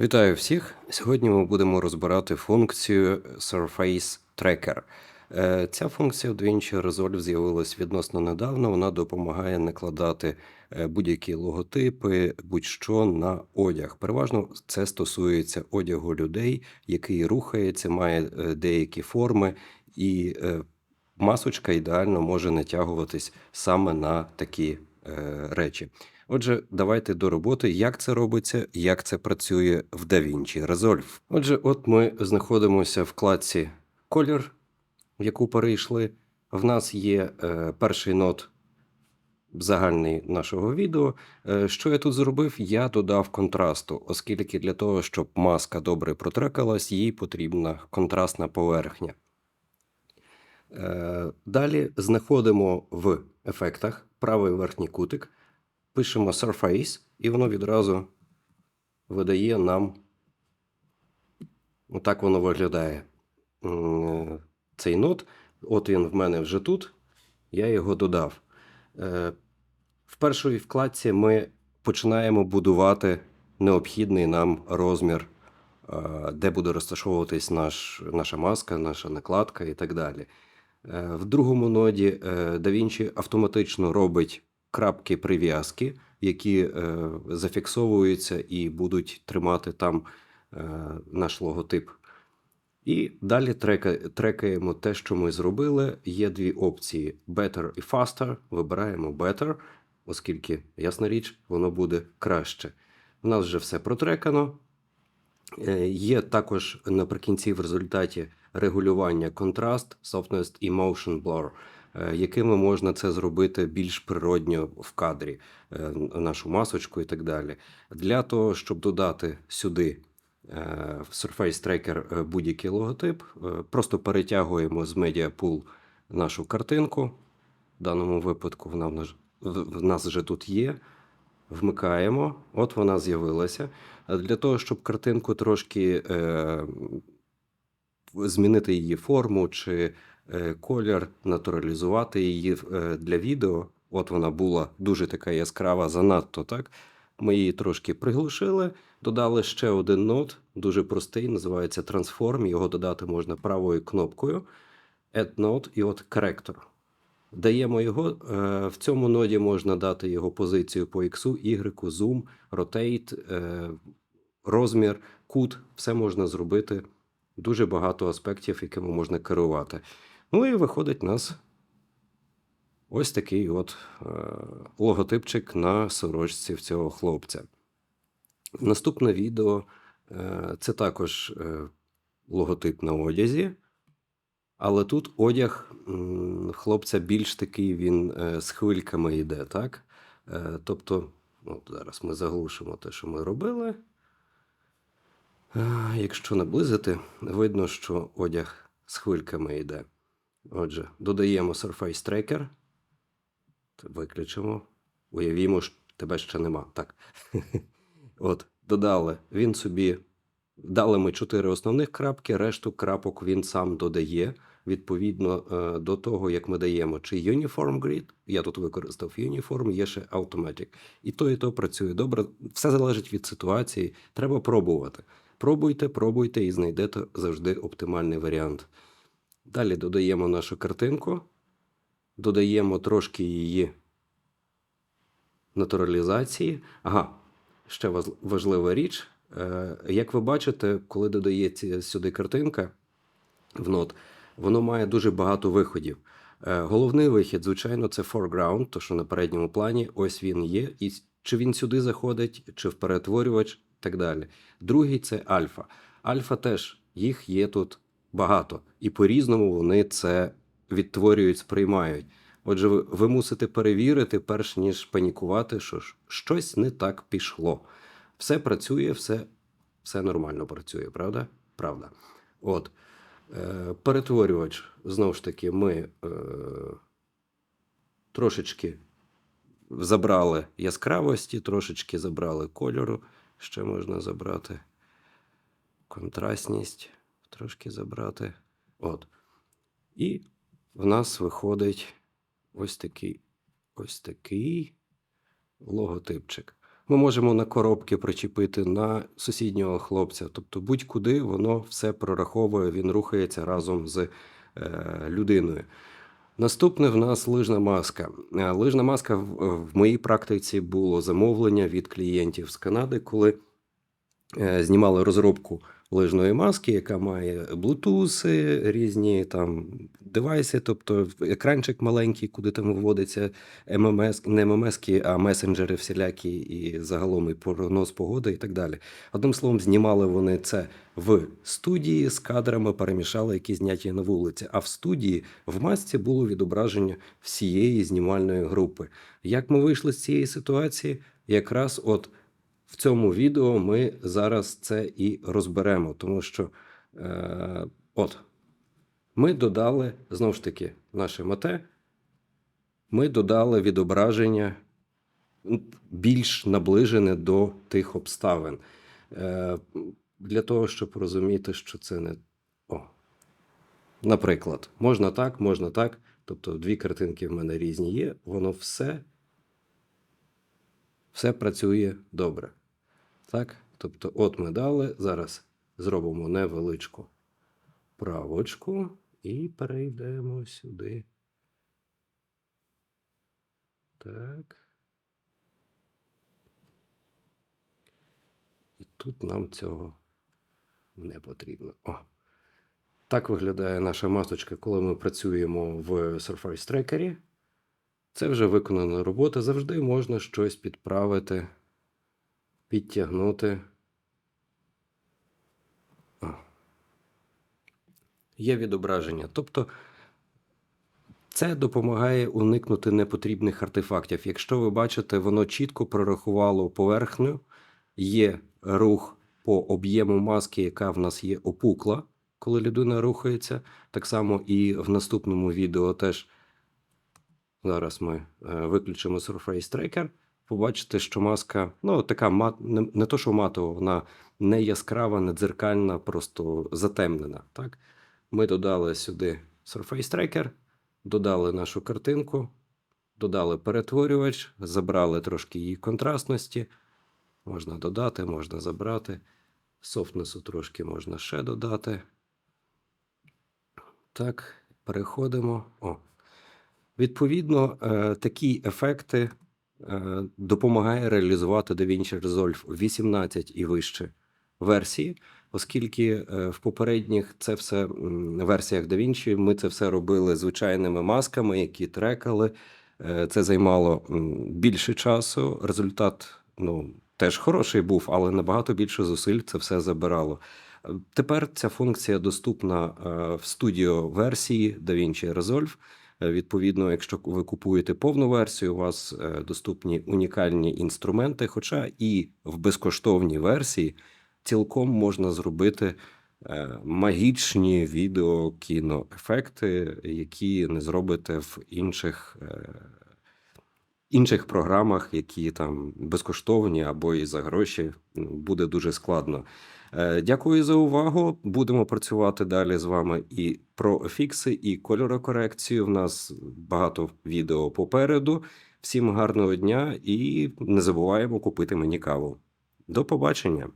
Вітаю всіх! Сьогодні ми будемо розбирати функцію Surface Tracker. Е, Ця функція в DaVinci Resolve з'явилась відносно недавно. Вона допомагає накладати е, будь-які логотипи, будь-що на одяг. Переважно це стосується одягу людей, який рухається, має е, деякі форми, і масочка ідеально може натягуватись саме на такі речі. Отже, давайте до роботи, як це робиться, як це працює в DaVinci Resolve. Отже, от ми знаходимося в вкладці колір, в яку перейшли. В нас є е, перший нот загальний нашого відео. Е, що я тут зробив? Я додав контрасту, оскільки для того, щоб маска добре протрекалась, їй потрібна контрастна поверхня. Е, Далі знаходимо в ефектах правий верхній кутик, пишемо Surface, і воно відразу видає нам. Отак воно виглядає. Цей нот. От він в мене вже тут. Я його додав. Е, В першій вкладці ми починаємо будувати необхідний нам розмір, е, де буде розташовуватись наш, наша маска, наша накладка і так далі. Е, В другому ноді е, DaVinci автоматично робить крапки прив'язки, які е, зафіксовуються і будуть тримати там е, наш логотип. І далі трека, трекаємо те, що ми зробили. Є дві опції: Better і Faster. Вибираємо Better, оскільки, ясна річ, воно буде краще. У нас вже все протрекано. Е, Є також наприкінці в результаті регулювання контраст, softness і motion blur, якими можна це зробити більш природньо в кадрі, е, нашу масочку і так далі. Для того, щоб додати сюди е, в Surface Tracker е, будь-який логотип, е, просто перетягуємо з Media Pool нашу картинку. В даному випадку вона в нас, вже тут є. Вмикаємо, от вона з'явилася. Для того, щоб картинку трошки е, змінити її форму чи е, колір, натуралізувати її е, для відео. От вона була дуже така яскрава, занадто так. Ми її трошки приглушили, додали ще один нот, дуже простий, називається Transform. Його додати можна правою кнопкою. Add Node і от Corrector. Даємо його. е, В цьому ноді можна дати його позицію по X, Y, Zoom, Rotate, е, розмір, кут. Все можна зробити. Дуже багато аспектів, якими можна керувати. Ну і виходить нас ось такий от е, логотипчик на сорочці в цього хлопця. Наступне відео е, це також е, логотип на одязі. Але тут одяг хлопця більш такий, він з хвильками йде, так? Тобто, от зараз ми заглушимо те, що ми робили. Якщо наблизити, видно, що одяг з хвильками йде. Отже, додаємо Surface Tracker. Виключимо. Уявімо, що тебе ще нема. Так. От, додали. Він собі. Дали ми чотири основних крапки, решту крапок він сам додає. Відповідно е, до того, як ми даємо чи Uniform Grid, я тут використав Uniform, є ще Automatic. І то, і то працює добре. Все залежить від ситуації. Треба пробувати. Пробуйте, пробуйте і знайдете завжди оптимальний варіант. Далі додаємо нашу картинку, додаємо трошки її натуралізації. Ага, ще важлива річ. Е, Як ви бачите, коли додається сюди картинка в нот, воно має дуже багато виходів. Е, Головний вихід, звичайно, це foreground, то що на передньому плані, ось він є. І чи він сюди заходить, чи в перетворювач, і так далі. Другий це альфа. Альфа теж їх є тут багато, і по-різному вони це відтворюють, сприймають. Отже, ви, ви мусите перевірити, перш ніж панікувати, що щось не так пішло. Все працює, все, все нормально працює, правда? Правда. От. Е, перетворювач, знову ж таки, ми е, трошечки забрали яскравості, трошечки забрали кольору. Ще можна забрати контрастність, трошки забрати. От. І в нас виходить ось такий ось такий логотипчик. Ми можемо на коробки причепити на сусіднього хлопця. Тобто будь-куди воно все прораховує, він рухається разом з е, людиною. Наступне в нас лижна маска. Лижна маска в, в моїй практиці було замовлення від клієнтів з Канади, коли знімали розробку лижної маски, яка має Bluetooth, різні там девайси, тобто екранчик маленький, куди там вводиться ММС, не ММС, а месенджери всілякі, і загалом і прогноз погоди, і так далі. Одним словом, знімали вони це в студії з кадрами, перемішали, які зняті на вулиці. А в студії в масці було відображення всієї знімальної групи. Як ми вийшли з цієї ситуації? Якраз от в цьому відео ми зараз це і розберемо, тому що е, от ми додали знову ж таки наше мате, ми додали відображення більш наближене до тих обставин. Е, для того, щоб розуміти, що це не. О. Наприклад, можна так, можна так. Тобто дві картинки в мене різні є, воно все, все працює добре. Так? Тобто, от ми дали. Зараз зробимо невеличку правочку і перейдемо сюди. Так. І тут нам цього не потрібно. О. Так виглядає наша масочка, коли ми працюємо в Surface Tracker. Це вже виконана робота. Завжди можна щось підправити, підтягнути. О. Є відображення. Тобто це допомагає уникнути непотрібних артефактів. Якщо ви бачите, воно чітко прорахувало поверхню, є рух по об'єму маски, яка в нас є опукла, коли людина рухається. Так само і в наступному відео теж зараз ми е, виключимо Surface Tracker. Побачите, що маска, ну, така мат, не, не то, що матова, вона не яскрава, не дзеркальна, просто затемнена. Так? Ми додали сюди Surface Tracker, додали нашу картинку, додали перетворювач, забрали трошки її контрастності. Можна додати, можна забрати. Софтнесу трошки можна ще додати. Так, переходимо. О. Відповідно, е, такі ефекти допомагає реалізувати DaVinci Resolve 18 і вище версії, оскільки е, в попередніх це все версіях DaVinci ми це все робили звичайними масками, які трекали. Е, Це займало більше часу. Результат ну, теж хороший був, але набагато більше зусиль це все забирало. Е, Тепер ця функція доступна е, в студіо версії DaVinci Resolve. Е, Відповідно, якщо ви купуєте повну версію, у вас е, доступні унікальні інструменти. Хоча і в безкоштовній версії цілком можна зробити е, магічні відео кіноефекти, які не зробите в інших. Інших програмах, які там безкоштовні або і за гроші, ну, буде дуже складно. Е, Дякую за увагу. Будемо працювати далі з вами і про фікси, і кольорокорекцію. В нас багато відео попереду. Всім гарного дня і не забуваємо купити мені каву. До побачення!